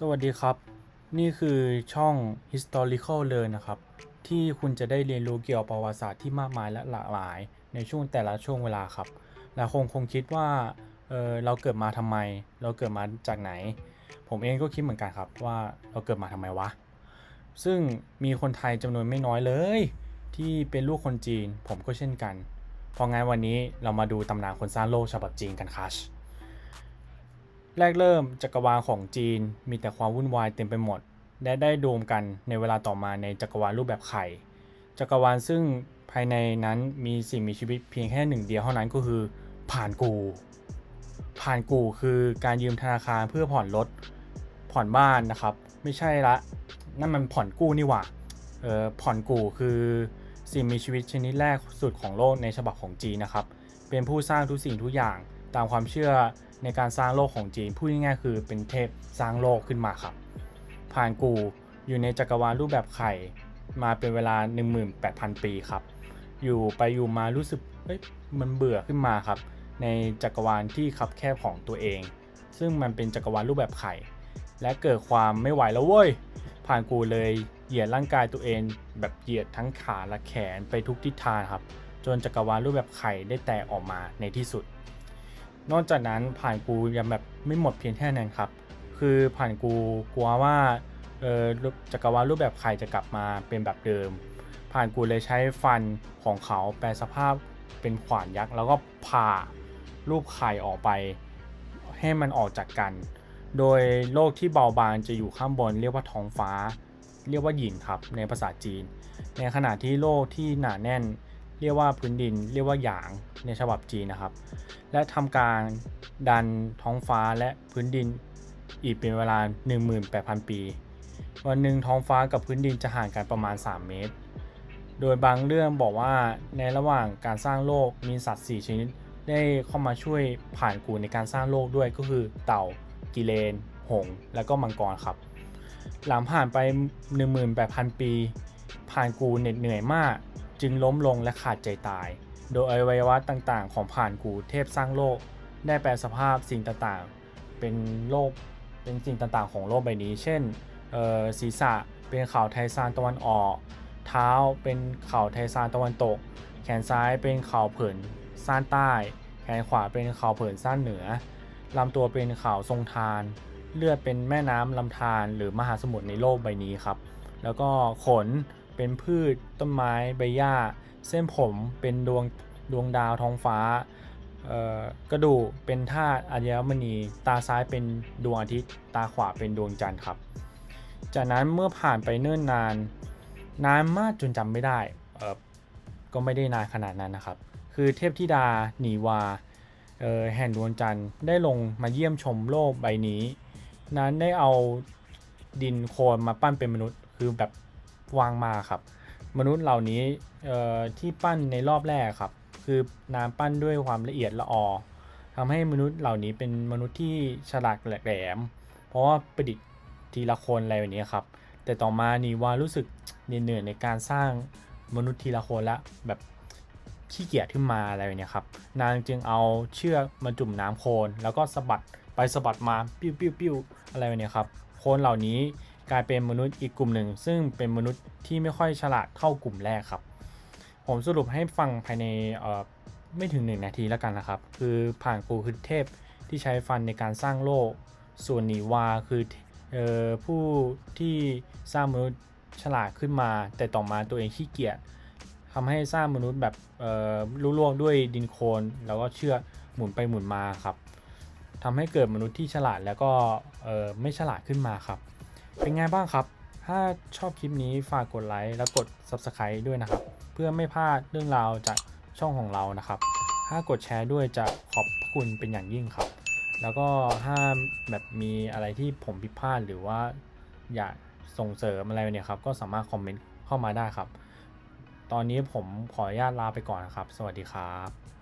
สวัสดีครับ นี่คือช่อง historical learn นะครับ ที่คุณจะได้เรียนรู้เกี่ยวกับประวัติศาสตร์ที่มากมายและหลากหลาย ในช่วงแต่ละช่วงเวลาครับหลายคนคงคิดว่าเออเราเกิดมาทำไม เราเกิดมาจากไหน ผมเองก็คิดเหมือนกันครับว่าเราเกิดมาทำไมวะ ซึ่งมีคนไทยจำนวนไม่น้อยเลย ที่เป็นลูกคนจีน ผมก็เช่นกันเพราะงั้นวันนี้เรามาดูตำนานคนสร้างโลกฉบับจีนกันครับ แรกเริ่มจักรวาลของจีนมีแต่ความวุ่นวายเต็มไปหมด และได้รวมกันในเวลาต่อมาในจักรวาลรูปแบบไข่ จักรวาลซึ่งภายในนั้นมีสิ่งมีชีวิตเพียงแค่หนึ่งเดียวเท่านั้นก็คือ ผ่านกู ผ่านกูคือการยืมธนาคารเพื่อผ่อนรถผ่อนบ้านนะครับ ไม่ใช่ละ นั่นมันผ่อนกู้นี่หว่าเออผ่อนกูคือสิ่งมีชีวิตชนิดแรกสุดของโลกในฉบับของจีนนะครับ เป็นผู้สร้างทุกสิ่งทุกอย่างตามความเชื่อ ในการสร้างโลกของจีนพูดง่ายๆคือเป็นเทพสร้างโลกขึ้นมาครับผ่านกูอยู่ในจักรวาลรูปแบบไข่มาเป็นเวลา 18,000 ปีครับ อยู่ไปอยู่มารู้สึกเอ้ยมันเบื่อขึ้นมาครับ ในจักรวาลที่คับแคบของตัวเอง ซึ่งมันเป็นจักรวาลรูปแบบไข่ และเกิดความไม่ไหวแล้วเว้ย ผ่านกูเลยเหยียดร่างกายตัวเอง แบบเหยียดทั้งขาและแขนไปทุกทิศทางครับ จนจักรวาลรูปแบบไข่ได้แตกออกมาในที่สุด นอกจากนั้นผ่านกูยังแบบไม่หมดเพียงแค่นั้นครับ คือผ่านกูกลัวว่าเออจักรวาลรูปแบบไข่จะกลับมาเป็นแบบเดิม ผ่านกูเลยใช้ฟันของเขาแปลสภาพเป็นขวานยักษ์ แล้วก็ผ่ารูปไข่ออกไป ให้มันออกจากกัน โดยโลกที่เบาบางจะอยู่ข้างบนเรียกว่าท้องฟ้า เรียกว่าหยินครับในภาษาจีน ในขณะที่โลกที่หนาแน่น เรียกว่าพื้นดิน เรียกว่าหยางในฉบับจีนนะครับ และทำการดันท้องฟ้าและพื้นดินอีกเป็นเวลา 18,000 ปี วันหนึ่งท้องฟ้ากับพื้นดินจะห่างกันประมาณ 3 เมตร โดยบางเรื่องบอกว่าในระหว่างการสร้างโลกมีสัตว์ 4 ชนิด ได้เข้ามาช่วยผ่านกูในการสร้างโลกด้วยก็คือเต่า กิเลน หงส์และก็มังกรครับ หลังผ่านไป 18,000 ปี ผ่านกูเหน็ดเหนื่อยมาก จึงล้มลงและขาดใจตาย โดยอวัยวะต่างๆ ของผ่านกูเทพสร้างโลก ได้แปลสภาพสิ่งต่างๆ เป็นโลกเป็นสิ่งต่างๆ ของโลกใบนี้ เช่นเอ่อศีรษะเป็นเขาไทซานตะวันออก เท้าเป็นเขาไทซานตะวันตก แขนซ้ายเป็นเขาเผินซ่านใต้ แขนขวาเป็นเขาเผินซ่านเหนือลำตัวเป็นเขาทรงทาน เลือดเป็นแม่น้ำลำธารหรือมหาสมุทรในโลกใบนี้ครับ แล้วก็ขน เป็นพืช ต้นไม้ ใบหญ้า เส้นผม เป็นดวงดวงดาวท้องฟ้ากระดูกเป็นธาตุอัญมณี ตาซ้ายเป็นดวงอาทิตย์ ตาขวาเป็นดวงจันทร์ครับ จากนั้นเมื่อผ่านไปเนิ่นนาน นานมากจนจำไม่ได้เออก็ไม่ได้นานขนาดนั้นนะครับ คือเทพธิดาหนีวาแห่งดวงจันทร์ได้ลงมาเยี่ยมชมโลกใบนี้ นั้นได้เอาดินโคลนมาปั้นเป็นมนุษย์ คือแบบ วางมาครับ มนุษย์เหล่านี้ที่ปั้นในรอบแรกครับ คือนามปั้นด้วยความละเอียดละออทำให้มนุษย์เหล่านี้เป็นมนุษย์ที่ฉลาดแหลม เพราะว่าประดิษฐ์ทีละคนอะไรแบบนี้ครับ แต่ต่อมานีวารู้สึกเหนื่อยในการสร้างมนุษย์ทีละคนละแบบขี้เกียจขึ้นมาอะไรแบบนี้ครับ นางจึงเอาเชือกมาจุ่มน้ำโคลนแล้วก็สะบัดไปสะบัดมาปิ้วปิ้วปิ้วอะไรแบบนี้ครับ โคลนเหล่านี้ กลายเป็นมนุษย์อีกกลุ่มหนึ่ง ซึ่งเป็นมนุษย์ที่ไม่ค่อยฉลาดเท่ากลุ่มแรกครับ ผมสรุปให้ฟังภายในไม่ถึง 1 นาทีแล้วกันนะครับ คือผ่านครูคือเทพที่ใช้ฟันในการสร้างโลก ส่วนนีวาคือออผู้ที่สร้างมนุษย์ฉลาดขึ้นมา แต่ต่อมาตัวเองขี้เกียจทำให้สร้างมนุษย์แบบเอ่อลวกๆด้วยดินโคลนแล้วก็เชือกหมุนไปหมุนมาครับทำให้เกิดมนุษย์ที่ฉลาดแล้วก็ไม่ฉลาดขึ้นมาครับ เป็นไงบ้างครับ ถ้าชอบคลิปนี้ฝากกดไลค์แล้วกด Subscribe ด้วยนะครับ เพื่อไม่พลาดเรื่องราวจากช่องของเรานะครับ ถ้ากดแชร์ด้วยจะขอบพระคุณเป็นอย่างยิ่งครับ แล้วก็ถ้าแบบมีอะไรที่ผมผิดพลาดหรือว่าอยากส่งเสริมอะไรเนี่ยครับ ก็สามารถคอมเมนต์เข้ามาได้ครับ ตอนนี้ผมขออนุญาตลาไปก่อนนะครับ สวัสดีครับ